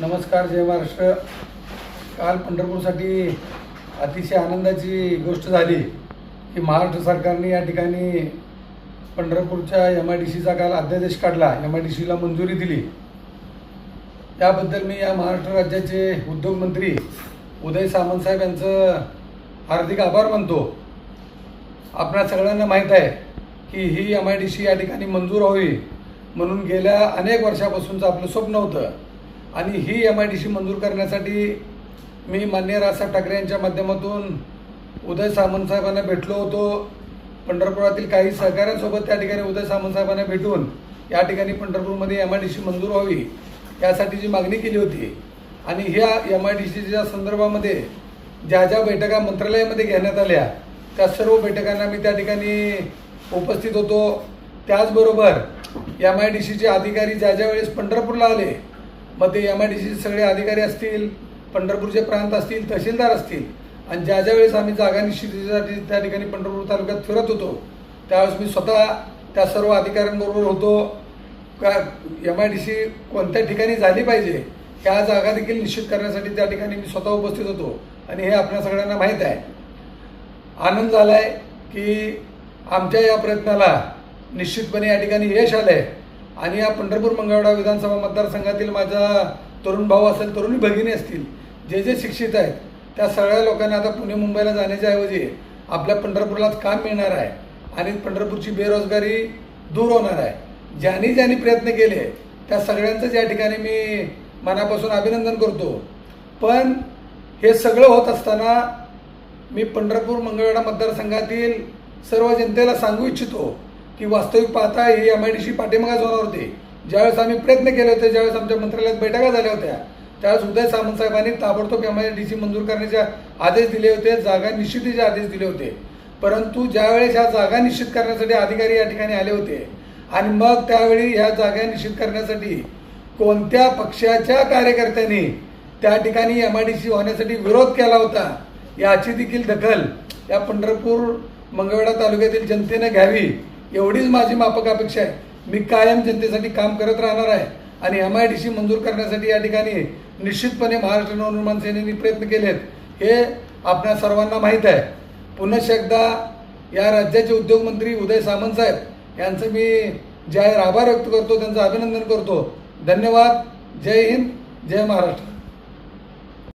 नमस्कार जय महाराष्ट्र. काल पंढरपूरसाठी अतिशय आनंदाची गोष्ट झाली की महाराष्ट्र सरकारने या ठिकाणी पंढरपूरच्या एम आय डी सीचा काल अध्यादेश काढला एम आय डी सीला मंजुरी दिली. त्याबद्दल मी या महाराष्ट्र राज्याचे उद्योगमंत्री उदय सामंतसाहेब यांचं हार्दिक आभार मानतो. आपल्या सगळ्यांना माहीत आहे की ही एम आय डी सी या ठिकाणी मंजूर व्हावी म्हणून गेल्या अनेक वर्षापासूनचं आपलं स्वप्न होतं. आणि ही एम आय डी सी मंजूर करण्यासाठी मी मान्य राजसाहेब ठाकरे यांच्या माध्यमातून उदय सामंत साहेबांना भेटलो होतो. पंढरपुरातील काही सहकाऱ्यांसोबत त्या ठिकाणी उदय सामंत साहेबांना भेटून या ठिकाणी पंढरपूरमध्ये एम आय डी सी मंजूर व्हावी यासाठी जी मागणी केली होती. आणि ह्या एम आय डी सीच्या संदर्भामध्ये ज्या ज्या बैठका मंत्रालयामध्ये घेण्यात आल्या त्या सर्व बैठकांना मी त्या ठिकाणी उपस्थित होतो. त्याचबरोबर एम आय डी सीचे अधिकारी ज्या ज्या वेळेस पंढरपूरला आले मग ते एम आय डी सीचे सगळे अधिकारी असतील पंढरपूरचे प्रांत असतील तहसीलदार असतील. आणि ज्या ज्या वेळेस आम्ही जागा निश्चितीसाठी त्या ठिकाणी पंढरपूर तालुक्यात फिरत होतो त्यावेळेस मी स्वतः त्या सर्व अधिकाऱ्यांबरोबर होतो. का एम आय डी सी कोणत्या ठिकाणी झाली पाहिजे ह्या जागा देखील निश्चित करण्यासाठी त्या ठिकाणी मी स्वतः उपस्थित होतो. आणि हे आपल्या सगळ्यांना माहीत आहे. आनंद झाला आहे की आमच्या या प्रयत्नाला निश्चितपणे या ठिकाणी यश आलं आहे आणि या पंढरपूर मंगळवेढा विधानसभा मतदारसंघातील माझा तरुण भाऊ असेल तरुणी भगिनी असतील जे जे शिक्षित आहेत त्या सगळ्या लोकांना आता पुणे मुंबईला जाण्याच्या ऐवजी आपल्या पंढरपूरलाच काम मिळणार आहे. आणि पंढरपूरची बेरोजगारी दूर होणार आहे. ज्यांनी ज्यांनी प्रयत्न केले त्या सगळ्यांचंच या ठिकाणी मी मनापासून अभिनंदन करतो. पण हे सगळं होत असताना मी पंढरपूर मंगळवेढा मतदारसंघातील सर्व जनतेला सांगू इच्छितो की वास्तविक पाहता ही एम आय डी सी पाठीमागाच होणार होती. ज्यावेळेस आम्ही प्रयत्न केले होते ज्यावेळेस आमच्या मंत्रालयात बैठका झाल्या होत्या त्यावेळेस उदय सामंत साहेबांनी ताबडतोब एम आय डी सी मंजूर करण्याचे आदेश दिले होते जागा निश्चितीचे आदेश दिले होते. परंतु ज्यावेळेस ह्या जागा निश्चित करण्यासाठी अधिकारी या ठिकाणी आले होते आणि मग त्यावेळी ह्या जागा निश्चित करण्यासाठी कोणत्या पक्षाच्या कार्यकर्त्यांनी त्या ठिकाणी एम आय डी सी होण्यासाठी विरोध केला होता याची देखील दखल या पंढरपूर मंगळवेढा तालुक्यातील जनतेने घ्यावी एवढीच माझी माफक अपेक्षा आहे. मी कायम जनतेसाठी काम करत राहणार आहे आणि एम आय डी सी मंजूर करण्यासाठी या ठिकाणी निश्चितपणे महाराष्ट्र नवनिर्माण सेनेने प्रयत्न केलेत हे आपल्या सर्वांना माहीत आहे. पुन्हा एकदा या राज्याचे उद्योगमंत्री उदय सामंत साहेब यांचं मी जाहीर आभार व्यक्त करतो त्यांचं अभिनंदन करतो. धन्यवाद. जय हिंद. जय महाराष्ट्र.